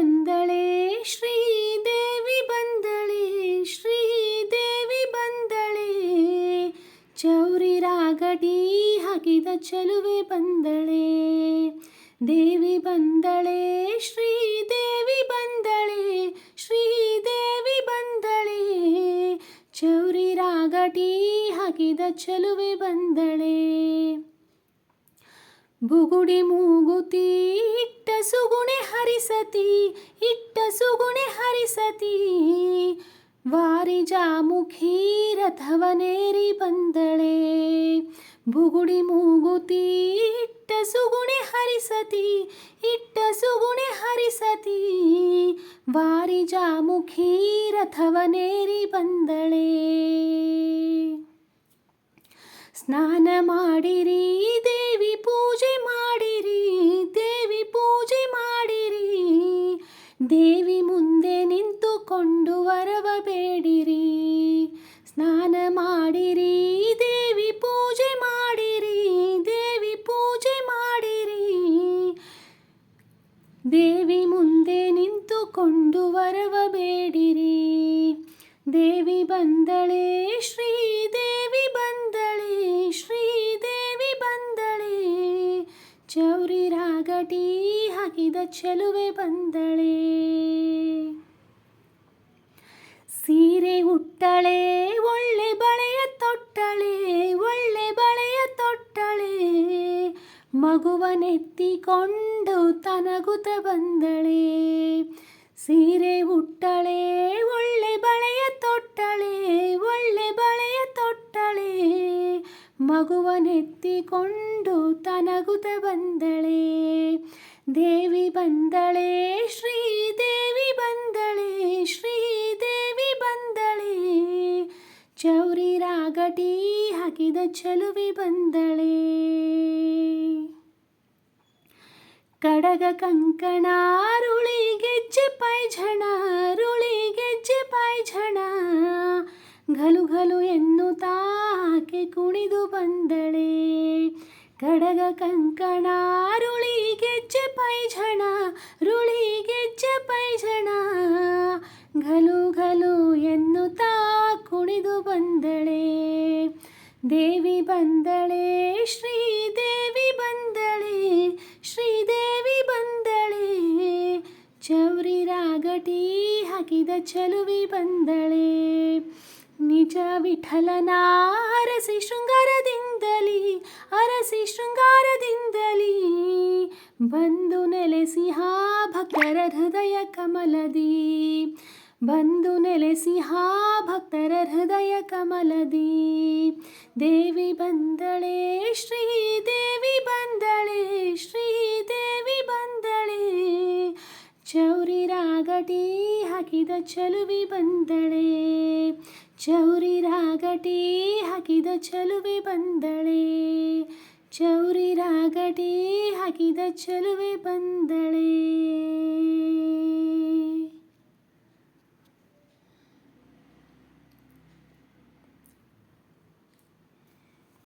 ಬಂದಳೆ, ಶ್ರೀದೇವಿ ಬಂದಳೆ ಶ್ರೀದೇವಿ ಬಂದಳೆ. ಚೌರಿ ರಾಗಡಿ ಹಾಕಿದ ಚಲುವೆ ಬಂದಳೆ. ದೇವಿ ಬಂದಳೆ, ಶ್ರೀದೇವಿ ಬಂದಳೆ ಶ್ರೀದೇವಿ ಬಂದಳೆ. ಚೌರಿ ರಾಗಡಿ ಹಾಕಿದ ಚಲುವೆ ಬಂದಳೆ. ಬುಗುಡಿ ಮೂಗುತಿ ಇಟ್ಟ ಸುಗುಣ ಹರಿಸತಿ ಇಟ್ಟ ಸುಗುಣೆ ಹರಿಸತಿ. ವಾರಿಜಾಮುಖಿ ರಥವನೇರಿ ಬಂದಳೆ. ಬುಗುಡಿ ಮೂಗುತಿ, ಇಟ್ಟ ಸುಗುಣೆ ಹರಿಸತಿ, ಇಟ್ಟ ಸುಗುಣೆ ಹರಿಸತಿ. ವಾರಿಜಾಮುಖಿ ರಥವನೇರಿ ಬಂದಳೆ. ಸ್ನಾನ ಮಾಡಿರಿ ದೇವಿ ಪೂಜೆ ಬೇಡಿರಿ ಸ್ನಾನ ಮಾಡಿರಿ, ದೇವಿ ಪೂಜೆ ಮಾಡಿರಿ, ದೇವಿ ಪೂಜೆ ಮಾಡಿರಿ. ದೇವಿ ಮುಂದೆ ನಿಂತುಕೊಂಡು ವರವ ಬೇಡಿರಿ. ದೇವಿ ಬಂದಳೆ ಶ್ರೀ ದೇವಿ ಬಂದಳೆ ಶ್ರೀ ದೇವಿ ಬಂದಳೆ. ಚೌರಿ ರಾಗಟಿ ಹಾಕಿದ ಚೆಲುವೆ ಬಂದಳೆ. ಉಟ್ಟಳೆ ಒಳ್ಳೆ ಬಳೆಯ ತೊಟ್ಟಳೆ, ಒಳ್ಳೆ ಬಳೆಯ ತೊಟ್ಟಳೆ. ಮಗುವನೆತ್ತಿಕೊಂಡು ತನಗುತ ಬಂದಳೆ. ಸೀರೆ ಉಟ್ಟಳೆ, ಒಳ್ಳೆ ಬಳೆಯ ತೊಟ್ಟಳೆ, ಒಳ್ಳೆ ಬಳೆಯ ತೊಟ್ಟಳೆ. ಮಗುವನೆತ್ತಿಕೊಂಡು ತನಗುತ ಬಂದಳೆ. ದೇವಿ ಬಂದಳೆ ಶ್ರೀದೇವಿ ಹಾಕಿದ ಚಲುವೆ ಬಂದಳೆ. ಕಡಗ ಕಂಕಣ ರುಳಿ ಗೆಜ್ಜೆ ಪೈಝಣ ರುಳಿ ಗೆಜ್ಜೆ ಪೈಝಣ. ಘಲು ಘಲು ಎನ್ನುತ್ತಾಕೆ ಕುಣಿದು ಬಂದಳೆ. ಕಡಗ ಕಂಕಣ ರುಳಿ ಗೆಜ್ಜೆ ಪೈಝಣ ರುಳಿ ಗೆಜ್ಜೆ ಪೈಝಣ. ಘಲು ಘಲು ಎನ್ನುತ್ತಾ ಕುಣಿದು ಬಂದಳೆ. ದೇವಿ ಬಂದಳೆ, ಶ್ರೀದೇವಿ ಬಂದಳೆ ಶ್ರೀದೇವಿ ಬಂದಳೆ. ಚೌರಿ ರಾಗಟಿ ಹಾಕಿದ ಚಲುವಿ ಬಂದಳೆ. ನಿಜ ವಿಠಲನ ಅರಸಿ ಶೃಂಗಾರದಿಂದಲಿ ಅರಸಿ ಶೃಂಗಾರದಿಂದಲಿ. ಬಂದು ನೆಲೆಸಿಹ ಭಕ್ತರ ಹೃದಯ ಕಮಲದಿ. ಬಂದು ನೆಲೆಸಿಹ ಭಕ್ತರ ಹೃದಯ ಕಮಲದಿ. ದೇವಿ ಬಂದಳೆ ಶ್ರೀ ದೇವಿ ಬಂದಳೆ ಶ್ರೀ ದೇವಿ ಬಂದಳೆ. ಚೌರಿ ರಾಗಟಿ ಹಾಕಿದ ಚಲುವಿ ಬಂದಳೆ. ಚೌರಿ ರಾಗಟಿ ಹಾಕಿದ ಚಲುವೆ ಬಂದಳೆ. ಚೌರಿ ರಾಗಟಿ ಹಾಕಿದ ಚಲುವೆ ಬಂದಳೆ.